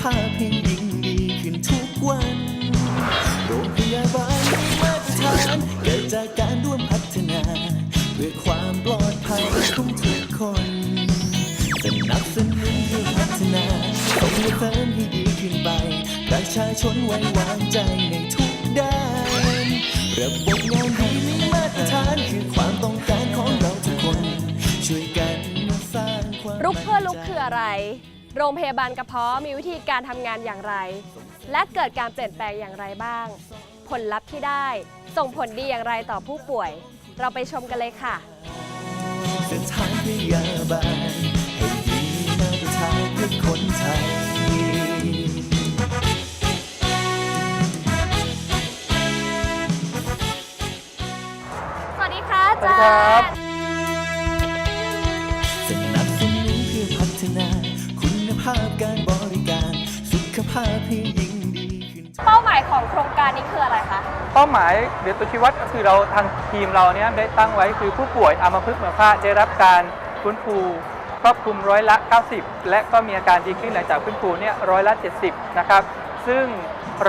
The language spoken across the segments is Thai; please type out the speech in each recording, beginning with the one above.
ภาพให้ยิ่งดีขึ้นทุกวัน โรงพยาบาลมีมาตรฐานเกิดจากการร่วมพัฒนา เพื่อความปลอดภัยของทุกคนสนับสนุนเพื่อพัฒนาส่งเสริมให้ดีขึ้นไป ประชาชนไว้วางใจในทุกด้าน ระบบงานให้มีมาตรฐานคือความต้องการของเราทุกคน ช่วยกันสร้างความรุกเพื่อลุกคืออะไร โรงพยาบาลกระเพาะมีวิธีการทำงานอย่างไร และเกิดการเปลี่ยนแปลงอย่างไรบ้าง ผลลัพธ์ที่ได้ ส่งผลดีอย่างไรต่อผู้ป่วย เราไปชมกันเลยค่ะสถานพยาบาลให้ดีมาตรฐานเพื่อคนไทยสวัสดีค่ะอาสวัสจาดีครับรย์าพให้ยิ่งดีขึ้น เป้าหมายของโครงการนี้คืออะไรคะ เป้าหมายหรือตัวชี้วัดก็คือเราทางทีมเราเนี่ยได้ตั้งไว้คือผู้ป่วยอัมพฤกษ์อัมพาตได้รับการฟื้นฟูครอบคลุมร้อยละ 90 และก็มีอาการดีขึ้นหลังจากฟื้นฟูเนี่ยร้อยละ 70 นะครับ ซึ่ง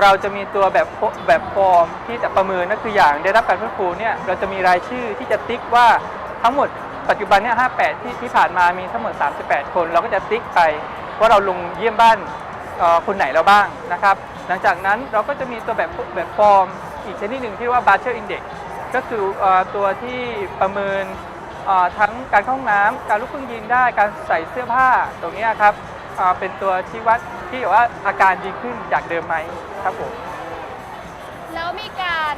เราจะมีตัวแบบแบบฟอร์มที่จะประเมินก็คืออย่างได้รับการฟื้นฟูเนี่ยเราจะมีรายชื่อที่จะติ๊กว่าทั้งหมดปัจจุบันเนี่ย 58 ที่ที่ผ่านมามีทั้งหมด 38 คน เราก็จะติ๊กไปว่าเราลงเยี่ยมบ้านเอ่อ คนไหนเราบ้างนะครับ หลังจากนั้นเราก็จะมีตัวแบบแบบฟอร์มอีกชนิดหนึ่งที่ว่า b a r t e r Index ก็คือเอ่อตัวที่ประเมินทั้งการเข้าห้องน้ำการลุกขึ้นยืนได้การใส่เสื้อผ้าตรงนี้ครับเป็นตัวชี้วัดที่ว่าอาการดีขึ้นจากเดิมไหมครับผมแล้วมีการ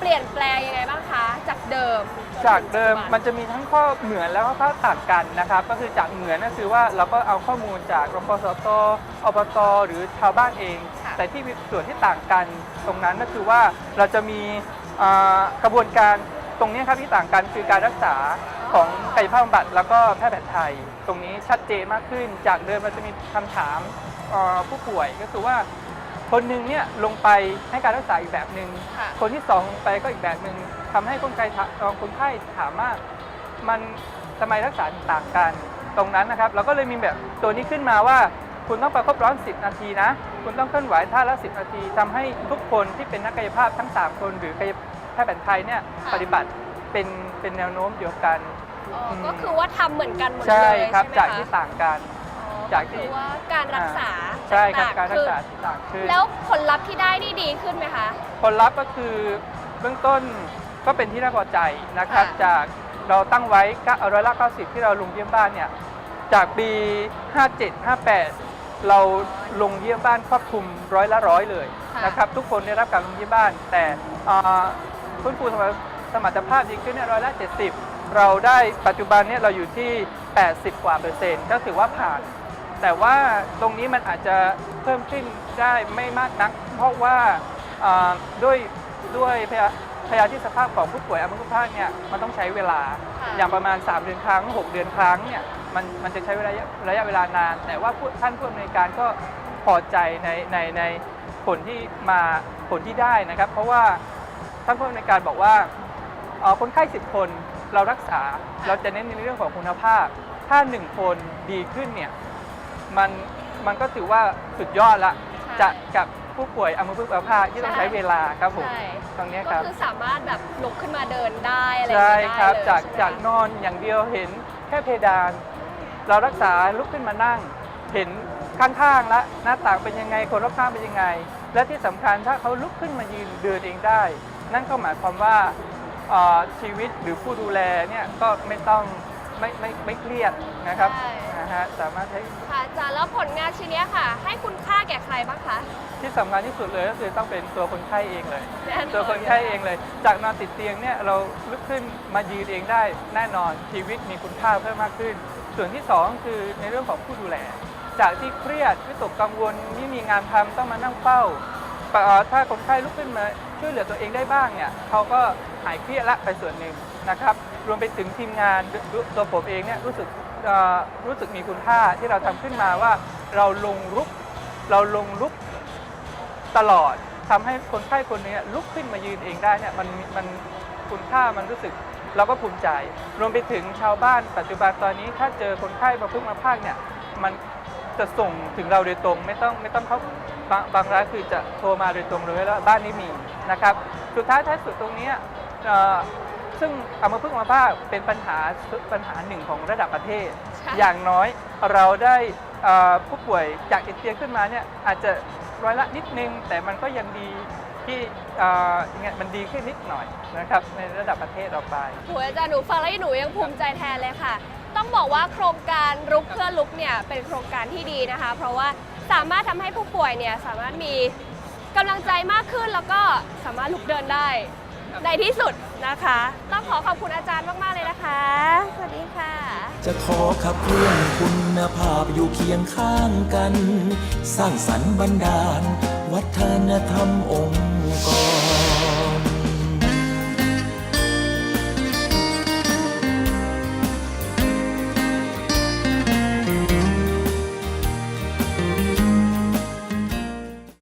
เปลี่ยนแปลงยังไงบ้างคะ จากเดิมจากเดิมจนถึงปัจจุบัมันจะมีทั้งข้อเหมือนแล้วก็ข้อต่างกันนะครับ ก็คือจากเหมือนก็คือว่าเราก็เอาข้อมูลจากรพสตอบตหรือชาวบ้านเองค่ะแต่ที่มีส่วนที่ต่างกันตรงนั้นก็คือว่าเราจะมีอ่ากระบวนการตรงนี้ครับที่ต่างกันคือการรักษาของกายภาพบำบัดแล้วก็แพทย์แผนไทย ตรงนี้ชัดเจนมากขึ้น จากเดิมเราจะมีคำถามเอ่อผู้ป่วยก็คือว่า คนหนึ่งเนี่ยลงไปให้การรักษาอีกแบบหนึ่งค่ะ คนที่สองลงไปก็อีกแบบหนึ่งทำให้คนไข้ถาเอ่อคนไข้ถามว่ามันทำไมรักษาถึงต่างกัน ตรงนั้นนะครับ เราก็เลยมีแบบตัวนี้ขึ้นมาว่า คุณต้องประคบร้อน 10 นาทีนะ คุณต้องเคลื่อนไหวท่าละ 10 นาทีทำให้ทุกคนที่เป็นนักกายภาพทั้ง 3 คน หรือกายแพทย์แผนไทยเนี่ยค่ะปฏิบัติเป็นเป็นแนวโน้มเดียวกัน อ๋ออม ก็คือว่าทำเหมือนกันหมดเลยใช่ครับใช่ไหมจากคะที่ต่างกันอ๋อ จากที่ คือว่าการรักษาใช่ครับต่งๆการรักษาคือที่ต่างขึ้น แล้วผลลัพธ์ที่ได้นี่ดีขึ้นไหมคะ ผลลัพธ์ก็คือเบื้องต้นก็เป็นที่น่าพอใจนะครับ ค่ะ จากเราตั้งไว้ร้อยละ90 ที่เราลงเยี่ยมบ้านเนี่ย จากปี 57 58 เราลงเยี่ยมบ้านครอบคลุมร้อยละร้อยเลยค่ะนะครับ ทุกคนได้รับการลงเยี่ยมบ้าน แต่อ่าฟื้นฟูสมรรถสมรรถภาพดีขึ้นเนี่ยร้อยละ 70 เราได้ปัจจุบันเนี่ยเราอยู่ที่ 80 กว่าเปอร์เซ็นต์ก็ถือว่าผ่าน แต่ว่าตรงนี้มันอาจจะเพิ่มขึ้นได้ไม่มากนัก เพราะว่าอ่าด้วยด้วยพยาพยาธิสภาพของผู้ป่วยอัมพฤกษ์เนี่ยมันต้องใช้เวลาค่ะอย่างประมาณ 3 เดือนครั้ง 6 เดือนครั้งเนี่ยมันมันจะใช้ระยะระยะเวลานาน แต่ว่าผู้ท่านผู้อำนวยการก็พอใจในในในผลที่มาผลที่ได้นะครับ เพราะว่าท่านผู้อำนวยการบอกว่าเอ่อคนไข้ 10 คนเรารักษาเราจะเน้นในเรื่องของคุณภาพ ถ้า 1 คนดีขึ้นเนี่ย มันมันก็ถือว่าสุดยอดละใช่ จะกับผู้ป่วยอัมพฤกษ์อัมพาตที่ต้องใช่ใช้เวลาครับผมใช่ตรงเนี้ยคก็รับคือสามารถแบบลุกขึ้นมาเดินได้อะไรใช่อย่างเงี้ยครับได้เลยจากใช่ไหมจากคะนอนอย่างเดียวเห็นแค่เพดาน เรารักษาลุกขึ้นมานั่ง เห็นข้างๆแล้วหน้าต่างเป็นยังไงคนรอบข้างเป็นยังไง และที่สำคัญถ้าเขาลุกขึ้นมายืนเดินเองได้ นั่นก็หมายความว่าเอ่อชีวิตหรือผู้ดูแลเนี่ยก็ไม่ต้อง ไม่ไม่ไม่เครียดนะครับใช่ นะฮะสามารถใช้ค่ะอาจารย์แล้วผลงานชิ้นเนี้ยค่ะ ให้คุณค่าแก่ใครบ้างคะ ที่สำคัญที่สุดเลยก็คือต้องเป็นตัวคนไข้เองเลย แน่นอน ตัวคนไข้เองเลย จากนอนติดเตียงเนี่ยเราลุกขึ้นมายืนเองได้แน่นอนชีวิตมีคุณค่าเพิ่มมากขึ้น ส่วนที่สองคือในเรื่องของผู้ดูแล จากที่เครียดวิตกกังวลไม่มีงานทำต้องมานั่งเฝ้าเอ่อถ้าคนไข้ลุกขึ้นมาช่วยเหลือตัวเองได้บ้างเนี่ยเขาก็หายเครียดละไปส่วนหนึ่ง นะครับรวมไปถึงทีมงานตัวผมเองเนี่ยรู้สึกรู้สึกมีคุณค่าที่เราทำขึ้นมาว่าเราลงรุกเราลงรุกตลอดทำให้คนไข้คนนี้ลุกขึ้นมายืนเองได้เนี่ยมันมันคุณค่ามันรู้สึกเราก็ภูมิใจ รวมไปถึงชาวบ้านปัจจุบันตอนนี้ถ้าเจอคนไข้มาพึ่งมาพากเนี่ยมันจะส่งถึงเราโดยตรง ไม่ต้องไม่ต้องเขาบางบางร้านคือจะโทรมาโดยตรงเลยว่าบ้านนี้มีนะครับ สุดท้ายท้ายสุดตรงนี้ ซึ่งอัมพฤกษ์อัมพาตเป็นปัญหาปัญหาหนึ่งของระดับประเทศ ใช่ อย่างน้อยเราได้เอ่อผู้ป่วยจากติดเตียงขึ้นมาเนี่ยอาจจะร้อยละนิดนึง แต่มันก็ยังดีที่เอ่อยังไงมันดีขึ้นนิดหน่อยนะครับในระดับประเทศเราไป โหอาจารย์หนูฟังแล้วหนูยังภูมิใจแทนเลยค่ะ ต้องบอกว่าโครงการรุกเพื่อลุกเนี่ยเป็นโครงการที่ดีนะคะ เพราะว่าสามารถทำให้ผู้ป่วยเนี่ยสามารถมีกำลังใจมากขึ้นแล้วก็สามารถลุกเดินได้ ในที่สุดนะคะต้องขอขอบคุณอาจารย์มาก ๆ เลยนะคะ สวัสดีค่ะ จะขอขับเคลื่อนคุณภาพอยู่เคียงข้างกัน สร้างสรรค์บันดาล วัฒนธรรมองค์กร